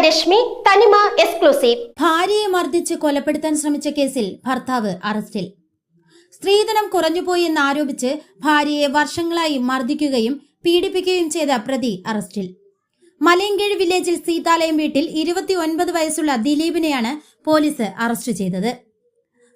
രശ്മി തനിമ എക്സ്ക്ലൂസീവ് ഭാര്യയെ മർദ്ദിച്ച് കൊലപ്പെടുത്താൻ ശ്രമിച്ച കേസിൽ ഭർത്താവ് അറസ്റ്റിൽ. സ്ത്രീധനം കുറഞ്ഞുപോയി എന്നാരോപിച്ച് ഭാര്യയെ വർഷങ്ങളായി മർദ്ദിക്കുകയും പീഡിപ്പിക്കുകയും ചെയ്ത പ്രതി അറസ്റ്റിൽ. മലയങ്കീഴ് വില്ലേജിൽ സീതാലയം വീട്ടിൽ ഇരുപത്തിയൊൻപത് വയസ്സുള്ള ദിലീപിനെയാണ് പോലീസ് അറസ്റ്റ് ചെയ്തത്.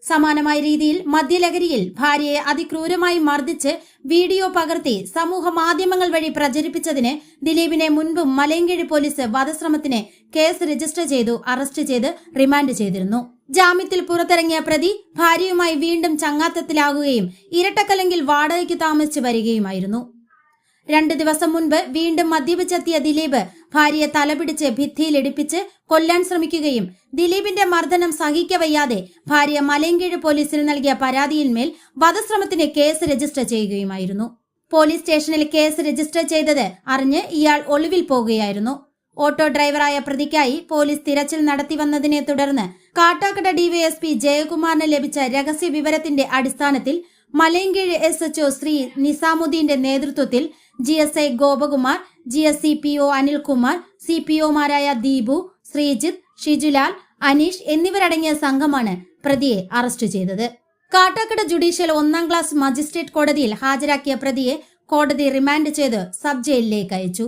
സമാനമായ രീതിയിൽ മദ്യലഹരിയിൽ ഭാര്യയെ അതിക്രൂരമായി മർദ്ദിച്ച് വീഡിയോ പകർത്തി സമൂഹ മാധ്യമങ്ങൾ വഴി പ്രചരിപ്പിച്ചതിന് ദിലീപിനെ മുൻപും മലയങ്കിഴി പോലീസ് വധശ്രമത്തിന് കേസ് രജിസ്റ്റർ ചെയ്തു അറസ്റ്റ് ചെയ്ത് റിമാൻഡ് ചെയ്തിരുന്നു. ജാമ്യത്തിൽ പുറത്തിറങ്ങിയ പ്രതി ഭാര്യയുമായി വീണ്ടും ചങ്ങാത്തത്തിലാകുകയും ഇരട്ടക്കല്ലെങ്കിൽ വാടകയ്ക്ക് താമസിച്ചു വരികയുമായിരുന്നു. രണ്ട് ദിവസം മുൻപ് വീണ്ടും മദ്യപിച്ചെത്തിയ ദിലീപ് ഭാര്യയെ തലപിടിച്ച് ഭിത്തിയിലിടിപ്പിച്ച് കൊല്ലാൻ ശ്രമിക്കുകയും ദിലീപിന്റെ മർദ്ദനം സഹിക്കവയ്യാതെ ഭാര്യ മലയങ്കീഴ് പോലീസിന് നൽകിയ പരാതിയിന്മേൽ വധശ്രമത്തിന് കേസ് രജിസ്റ്റർ ചെയ്യുകയുമായിരുന്നു. പോലീസ് സ്റ്റേഷനിൽ കേസ് രജിസ്റ്റർ ചെയ്തത് അറിഞ്ഞ് ഇയാൾ ഒളിവിൽ പോകുകയായിരുന്നു. ഓട്ടോ ഡ്രൈവറായ പ്രതിക്കായി പോലീസ് തിരച്ചിൽ നടത്തിവന്നതിനെ തുടർന്ന് കാട്ടാക്കട ഡിവൈഎസ്പി ജയകുമാറിന് ലഭിച്ച രഹസ്യ വിവരത്തിന്റെ അടിസ്ഥാനത്തിൽ Malayinkeezh S H O Shri നിസാമുദ്ദീന്റെ നേതൃത്വത്തിൽ G S I Gopakumar G S C P O Anilkumar C P ഒമാരായ Deepu Sreejith Shijulal Aneesh എന്നിവരടങ്ങിയ സംഘമാണ് പ്രതിയെ അറസ്റ്റ് ചെയ്തത്. കാട്ടാക്കട ജുഡീഷ്യൽ ഒന്നാം ക്ലാസ് മജിസ്ട്രേറ്റ് കോടതിയിൽ ഹാജരാക്കിയ പ്രതിയെ കോടതി റിമാൻഡ് ചെയ്ത് സബ് ജയിലിലേക്ക് അയച്ചു.